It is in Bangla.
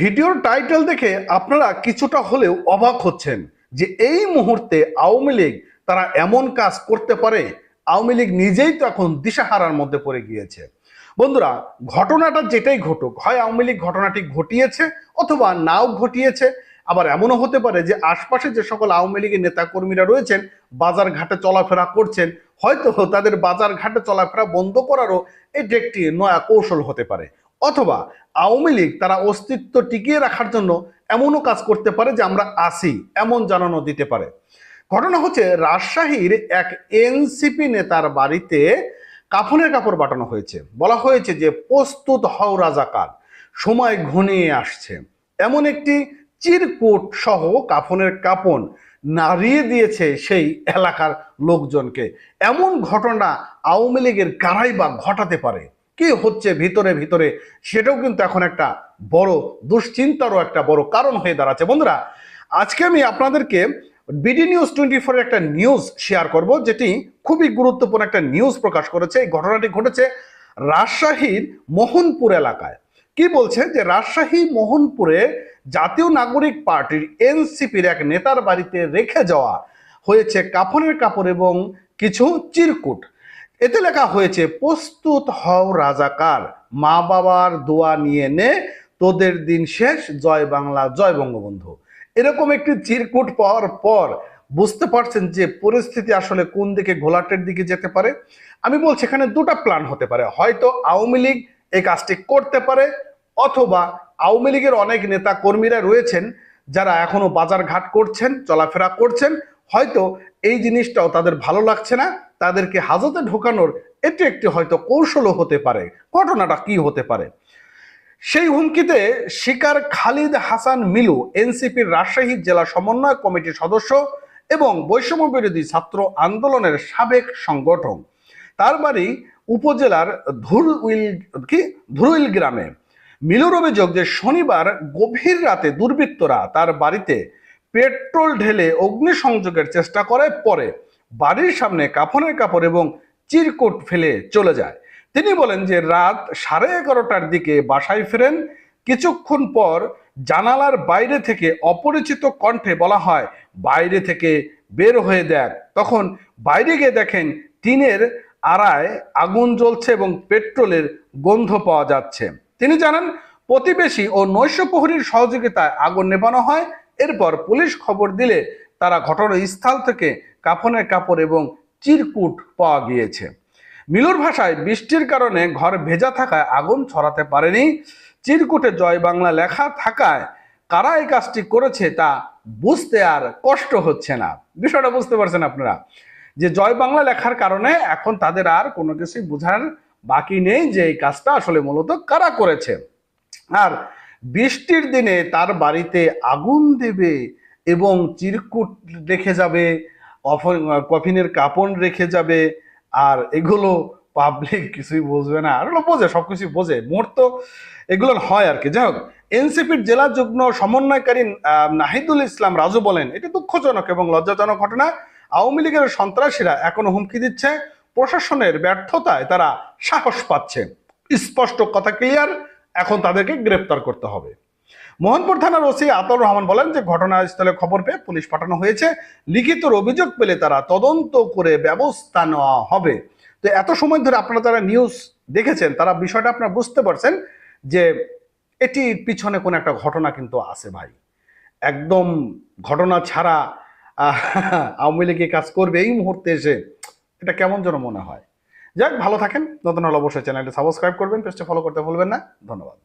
ভিডিওর টাইটেল দেখে আপনারা কিছুটা হলেও অবাক হচ্ছেন যে এই মুহূর্তে আওয়ামী লীগ তারা এমন কাজ করতে পারে। আওয়ামী লীগ নিজেই তো এখন দিশাহারার মধ্যে পড়ে গিয়েছে। বন্ধুরা, ঘটনাটা যেটাই ঘটুক, হয় আওয়ামী লীগ ঘটনাটি ঘটিয়েছে অথবা নাও ঘটিয়েছে, আবার এমনও হতে পারে যে আশপাশে যে সকল আওয়ামী লীগের নেতাকর্মীরা রয়েছেন, বাজার ঘাটে চলাফেরা করছেন, হয়তো তাদের বাজার ঘাটে চলাফেরা বন্ধ করারও এটি একটি নয়া কৌশল হতে পারে। অথবা আওয়ামী লীগ তারা অস্তিত্ব টিকিয়ে রাখার জন্য এমনও কাজ করতে পারে যে আমরা আসি, এমন জানানো দিতে পারে। ঘটনা হচ্ছে রাজশাহীর এক এনসিপি নেতার বাড়িতে কাফনের কাপড় বাটানো হয়েছে। বলা হয়েছে যে প্রস্তুত হও রাজাকার, সময় ঘনিয়ে আসছে। এমন একটি চিরকুট সহ কাফনের কাপন নাড়িয়ে দিয়েছে সেই এলাকার লোকজনকে। এমন ঘটনা আওয়ামী লীগের কারাই বা ঘটাতে পারে। কি হচ্ছে ভিতরে ভিতরে, সেটাও কিন্তু এখন একটা বড় দুশ্চিন্তারও একটা বড় কারণ হয়ে দাঁড়াচ্ছে। বন্ধুরা, আজকে আমি আপনাদেরকে বিডি নিউজ টোয়েন্টি ফোরের একটা নিউজ শেয়ার করব, যেটি খুবই গুরুত্বপূর্ণ একটা নিউজ প্রকাশ করেছে। এই ঘটনাটি ঘটেছে রাজশাহীর মোহনপুর এলাকায়। কি বলছে? যে রাজশাহী মোহনপুরে জাতীয় নাগরিক পার্টির এনসিপির এক নেতার বাড়িতে রেখে যাওয়া হয়েছে কাফনের কাপড় এবং কিছু চিরকুট। এতে লেখা হয়েছে, প্রস্তুত হও রাজাকার মা বাবার দোয়া নিয়ে নে, তোদের দিন শেষ, জয় বাংলা, জয় বঙ্গবন্ধু। এরকম একটি চিরকুট পাওয়ার পর বুঝতে পারছেন যে পরিস্থিতি আসলে কোন দিকে ঘোলাটের দিকে যেতে পারে। আমি বলছি এখানে দুটো প্ল্যান হতে পারে, হয়তো আওয়ামী লীগ এই কাজটি করতে পারে অথবা আওয়ামী লীগের অনেক নেতা কর্মীরা রয়েছেন যারা এখনও বাজার ঘাট করছেন, চলাফেরা করছেন হয়তো এই জিনিসটাও তাদের ভালো লাগছে না, তাদেরকে হাজতে ঢোকানোর এটি একটি হয়তো কৌশলও হতে পারে, ঘটনাটা কি হতে পারে? সেই হুমকিতে শিকার খালিদ হাসান মিলু, এনসিপির রাজশাহী জেলা সমন্বয় কমিটির সদস্য এবং বৈষম্য বিরোধী ছাত্র আন্দোলনের সাবেক সংগঠন তার বাড়ি উপজেলার ধুরউইল কি? ধুরুইল গ্রামে। মিলুর অভিযোগ যে শনিবার গভীর রাতে দুর্বৃত্তরা তার বাড়িতে পেট্রোল ঢেলে অগ্নিসংযোগের চেষ্টা করে পরে বাড়ির সামনে কাফনের কাপড় এবং চিরকুট ফেলে চলে যায়। তিনি বলেন যে, রাত সাড়ে এগারোটার দিকে বাসায় ফেরেন। কিছুক্ষণ পর জানালার বাইরে থেকে অপরিচিত কণ্ঠে বলা হয়, বাইরে থেকে বের হয়ে দেখ। তখন বাইরে গিয়ে দেখেন টিনের আড়ায় আগুন জ্বলছে এবং পেট্রোলের গন্ধ পাওয়া যাচ্ছে। তিনি জানান, প্রতিবেশী ও নৈশ প্রহরীর সহযোগিতায় আগুন নেভানো হয়। এরপর পুলিশ খবর দিলে তারা ঘটনাস্থল থেকে কাফনের কাপড় এবং চিরকুট পাওয়া গিয়েছে। মিলুর ভাষায় বৃষ্টির কারণে ঘর ভেজা থাকায় আগুন ছড়াতে পারেনি। চিরকুটে জয় বাংলা লেখা থাকায় কারা এই কাজটি করেছে তা বুঝতে আর কষ্ট হচ্ছে না। বিষয়টা বুঝতে পারছেন আপনারা যে জয় বাংলা লেখার কারণে এখন তাদের আর কোনো কিছুই বোঝার বাকি নেই যে এই কাজটা আসলে মূলত কারা করেছে। আর বৃষ্টির দিনে তার বাড়িতে আগুন দেবে এবং চিরকুট রেখে যাবে কফিনের কাপড় রেখে যাবে, আর এগুলো পাবলিক কিছুই বুঝবে না। আর বোঝে সব কিছুই বোঝে তো এগুলো হয় আর কি। যাই হোক এনসিপির জেলা যুগ্ম সমন্বয়কারী নাহিদুল ইসলাম রাজু বলেন, এটি দুঃখজনক এবং লজ্জাজনক ঘটনা। আওয়ামী লীগের সন্ত্রাসীরা এখনও হুমকি দিচ্ছে। প্রশাসনের ব্যর্থতায় তারা সাহস পাচ্ছে। স্পষ্ট কথা ক্লিয়ার এখন তাদেরকে গ্রেপ্তার করতে হবে। মোহনপুর থানার ওসি আতর রহমান বলেন যে, ঘটনাস্থলে খবর পেয়ে পুলিশ পাঠানো হয়েছে। লিখিত অভিযোগ পেলে তারা তদন্ত করে ব্যবস্থা নেওয়া হবে। তো এত সময় ধরে আপনারা যারা নিউজ দেখেছেন, তারা বিষয়টা আপনারা বুঝতে পারছেন যে, এটির পিছনে কোনো একটা ঘটনা কিন্তু আছে ভাই। একদম ঘটনা ছাড়া আওয়ামী লীগ কাজ করবে এই মুহূর্তে এসে, এটা কেমন যেন মনে হয়। যাক, ভালো থাকেন। নতুন হলে অবশ্যই চ্যানেলটি সাবস্ক্রাইব করবেন, পেজটা ফলো করতে ভুলবেন না। ধন্যবাদ।